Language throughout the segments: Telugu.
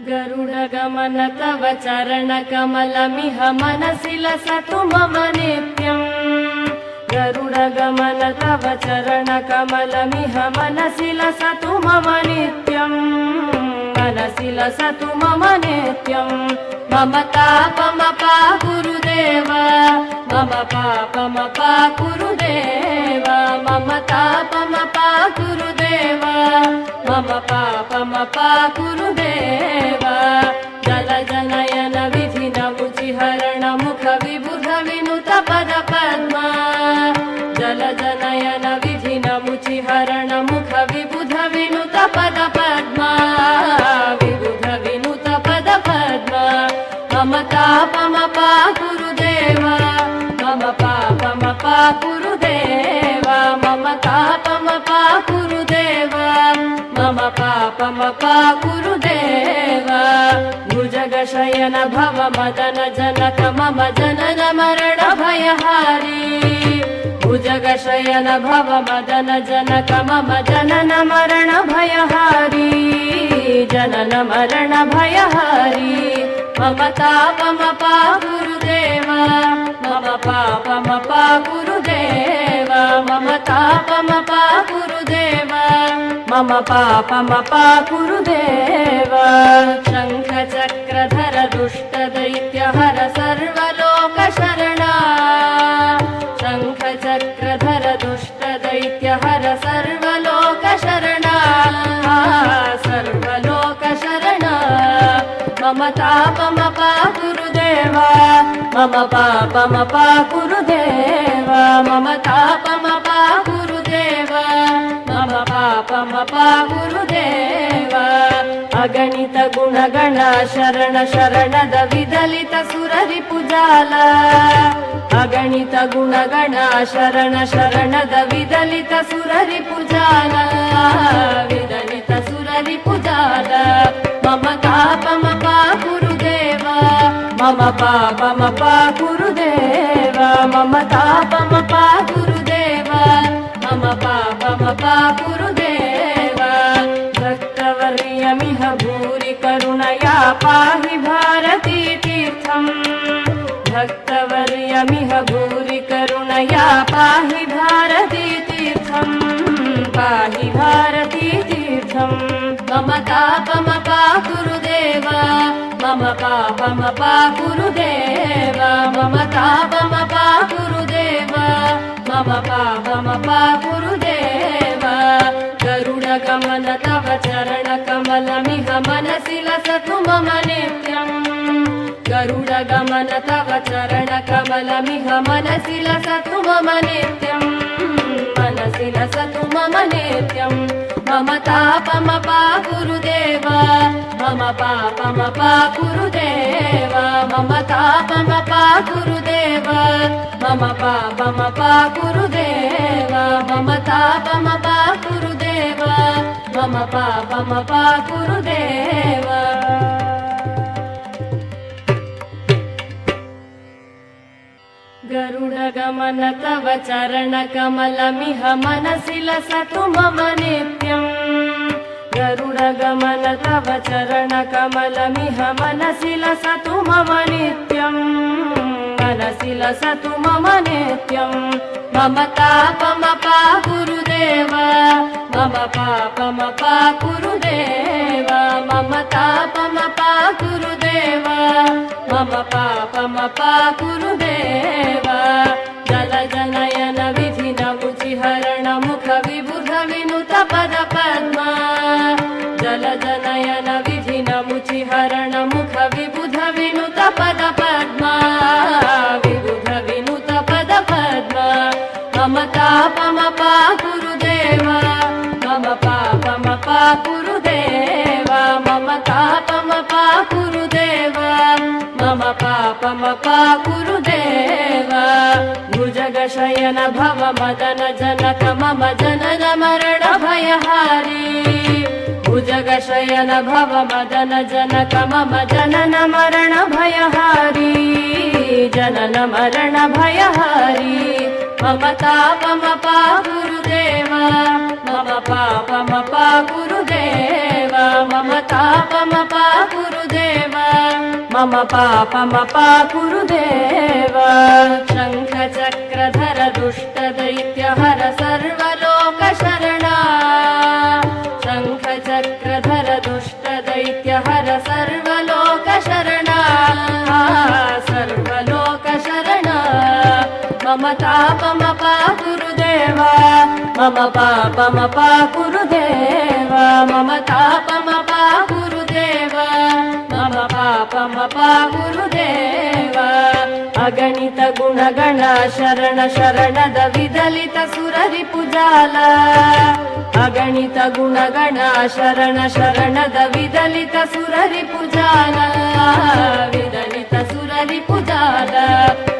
गरुडगमन तव चरणकमलमिह मनसि लसतु मम नित्यम्। गरुडगमन तव चरणकमलमिह मनसि लसतु मम नित्यम्। मनसि लसतु मम नित्यम्। मम तापमपा గురుదేవ మమ పాపమ పా గురుదేవ మమ తాపమ పా గురుదేవ మమ పాపమ పా గురుదేవ జల జనయన విధి నము చిహరణ ముఖ విబుధ వినుత పద పద్మ. జల జనయన విధి నము ముఖ విబుధ వినుత పద పద్మ. విబుధ వినుత పద పద్మ. మమతా పమ పా గురు गुरुदेव मम तापमपा गुरुदेव मम पापमपा गुरुदेव भुजगशयन भव मदन जनक मम जनन मरण भयहारी। भुजगशयन भव मदन जनक मम जनन मरण भयहारी। जनन मरण भयहारी मम पापम पागुरुदेव मम पापम पागुरुदेवा मम तापम पागुरुदेव मम पापम पागुरुदेव शङ्खचक्रधर दुष्टदैत्यहर सर्वलोकशरणा शङ्खचक्रधर दुष्टदैत्यहर सर्वलोकशरणा सर्वलोक మమ తాపమ పా గురుదేవా మమ పాపమ పా గురుదేవా మమ తాపమ పా గురుదేవా మమ పాపమ పా గురుదేవా. అగణిత గుణగణ శరణ శరణద విదలిత సురరి పుజాల అగణిత గుణగణ శరణ శరణద విదలిత సురరి పుజాల విదలిత సురరి పుజాల. మమ పాపమ పా గురుదేవ మమ పాపమ పా గురుదేవ మమ తాపమ పా గురుదేవ మమ పాపమ పా గురుదేవ భక్తవర్యమిహ భూరి కరుణయా పాహి భారతీ తీర్థం. భక్తవర్యమిహ భూరి కరుణయా పాహి భారతీ తీర్థం. పాహి భారతీ తీర్థం. మమ తాపమ మమ పాపమ పా గురుదేవ మమ తాపమ పా గురుదేవ మమ పాపమ పా चरणकमलमिह मनसि लसतु मम नित्यम् गरुडगमन तव चरणकमलमिह मनसि लसतु मम नित्यम् मनसि लसतु मम नित्यम् मम तापमपा गुरुदेव मम पापमपा गुरुदेव मम तापमपा गुरुदेव मम पापमपा गुरुदेव मम तापमपा गुरुदेव मम पापमपा गुरुदेव। गरुडगमन तव चरणकमलमिह मनसि लसतु मम नित्यम् गरुडगमन तव चरणकमलमिह मनसि लसतु मम नित्यम् मनसि लसतु मम नित्यम् మమతాపమ పా గురుదేవ మమ పాపమ పా గురుదేవ మమతాపమ పా గురుదేవ మమ పాపమ పా గురుదేవ. జల జనయన విధి నము చిహరణ ముఖ విబుధ వినుత పద పద్మ. జల జనయన విధి నము చిహరణ ముఖ విబుధ వినుత పద పద్మ गुरुदेव मम तापमपा गुरुदेव मम पापमपा गुरुदेव। भुजगशयन भव मदन जनक मम जनन मरण भयहारी। भुजगशयन भव मदन जनक मम जनन मरण भयहारी। जनन मरण भयहारी। मम तापमपा गुरुदेव मम पापमपा गुरुदेव मम तापमपा गुरुदेव। मम पापमपा कुरुदेव शङ्खचक्रधर दुष्टदैत्यहर सर्वलोकशरणा शङ्खचक्रधर दुष्टदैत्यहर सर्वलोकशरणा सर्वलोकशरणा मम तापमपा गुरुदेव దేవ మమ పాపమ పా గురుదేవ మమ తాపమ పా గురుదేవ మమ పాపమ పా గురుదేవ. అగణిత గుణగణ శరణ శరణద విదలిత సురరి పుజాల. అగణిత గుణగణ శరణ శరణద విదలిత సురరి పుజాల. విదలిత సురరి పుజాల.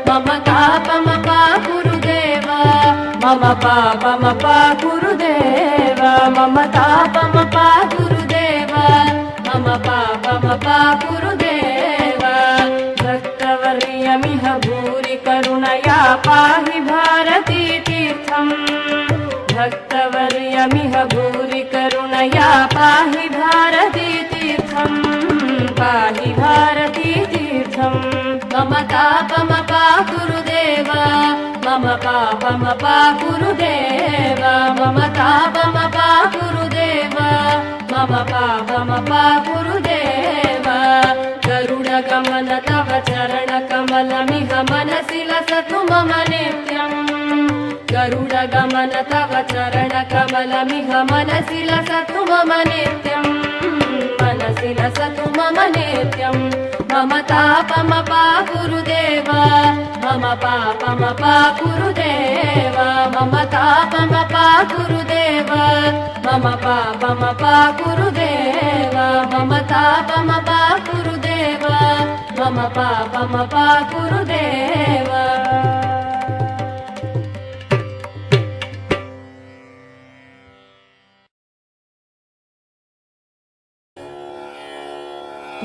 మమ తాపమ పా గురు मम पापमपा गुरुदेव मम तापमपा गुरुदेव मम पापमपा गुरुदेव। भक्तवर्यमिह भूरि करुणया पाहि भारती तीर्थम्। भक्तवर्यमिह भूरि करुणया पाहि మమ పాపమ పా గురుదేవ. మమ తాపమ పా గురుదేవ. మమ పాపమ పా గురుదేవ. గరుడ గమన తవ చరణ కమలమిహ మనసిల సతు మమ నిత్యం. గరుడ గమన తవ చరణ కమలమిహ మనసిల సతు మమ నిత్యం. लसतु मम नित्यम्। मम तापमपा गुरुदेव मम पापमपा गुरुदेव मम तापमपा गुरुदेव मम पापमपा गुरुदेव मम तापमपा गुरुदेव मम पापमपा गुरुदेव